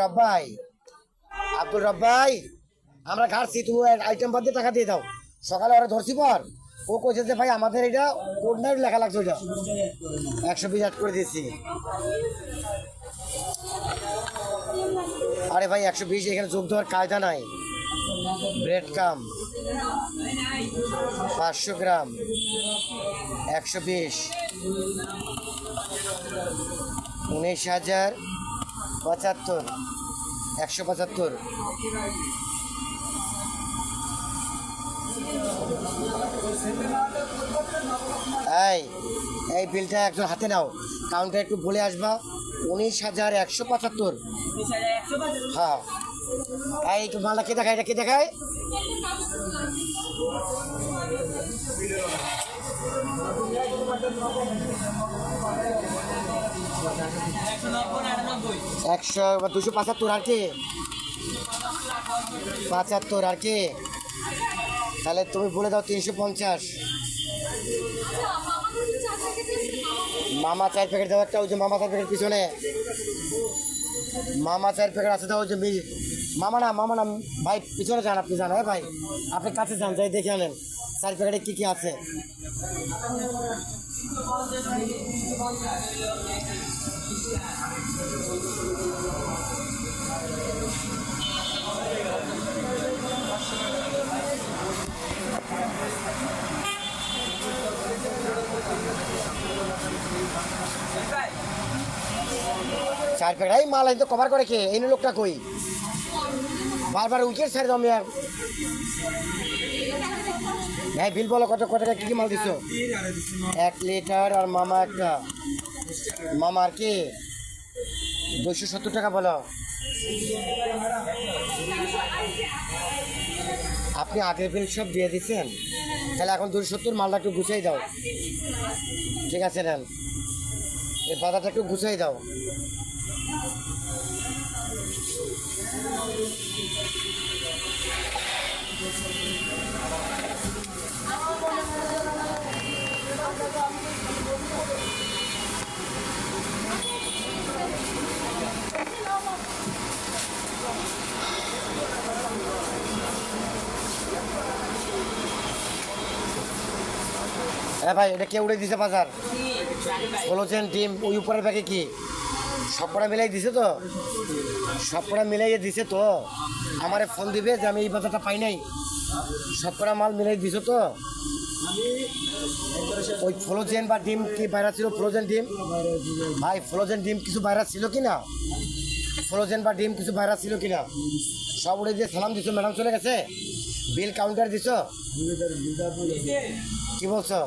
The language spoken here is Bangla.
রব্বাই আব্দুল রব্বাই, আমরা ঘাটছি তুমি আইটেম বাদ দিয়ে টাকা দিয়ে দাও। সকালে ওরা ধরছি পর, ও কইছে যে ভাই আমাদের এটা কোড নাই লেখা লাগছে ওইটা। একশো বিশ আট করে দিয়েছি। আরে ভাই, একশো বিশ, এখানে যোগ দেওয়ার কায়দা নাই। ব্রেড কাম পাঁচশো গ্রাম, একশো বিশ, উনিশ হাজার পঁচাত্তর, একশো পঁচাত্তর। এই এই বিলটা একজন হাতে নাও। কাউন্টার একটু বলে আসবা। উনিশ হাজার একশো পঁচাত্তর। হ্যাঁ। এই মালটা কে দেখায়, এটা কে দেখায়? একশো দুশো পঁচাত্তর আর কি। পঁচাত্তর আর কি। তাহলে তুমি বলে দাও তিনশো পঞ্চাশ। মামা চার প্যাকেট দাও একটা, ওই মামা চার প্যাকেট পিছনে। মামা চার প্যাকেট আছে দাও যে মামা না মামা না, ভাই, পিছনে যান আপনি, যান হ্যাঁ ভাই। আপনি কাছে যান, যাই দেখে আনেন। চার প্যাকেটে কী কী আছে? চার প্যাকেট এই মাল তো কভার করে কে? এই লোকটা কই? বারবার উইকেট ছাড়ি আমি আর ভাই, বিল বলো কত কত টাকা, কী কী মাল দিচ্ছ এক লিটার আর মামা একটা। মামা আর কি? দুশো সত্তর টাকা বলো। আপনি আগের বিল সব দিয়ে দিচ্ছেন? তাহলে এখন দুশো সত্তর মালটা একটু গুছিয়ে দাও। ঠিক আছে, নেন। এই বাজারটা একটু গুছিয়ে দাও। হ্যাঁ ভাই এটা কে উড়ে দিছে বাজার? বলেছেন ডিম ওই উপরের ব্যাগে কি? সবকটা মিলাই দিছে তো? সবকটা মিলাইয়ে দিছে তো? আমারে ফোন দিবে যে আমি এই বাজারটা পাই নাই। সবকটা মাল মিলাই দিছো তো? ওই ফ্লোজেন বা ডিম কি বাইরা ছিল? ফ্লোজেন ডিম? ভাই ফ্লোজেন ডিম কিছু বাইরা ছিল কি না? ফ্লোজেন বা ডিম কিছু বাইরা ছিল কি না? সব উড়ে দিয়ে সালাম দিছো, ম্যাডাম চলে গেছে? বিল কাউন্টার দিছো? কি বলছো?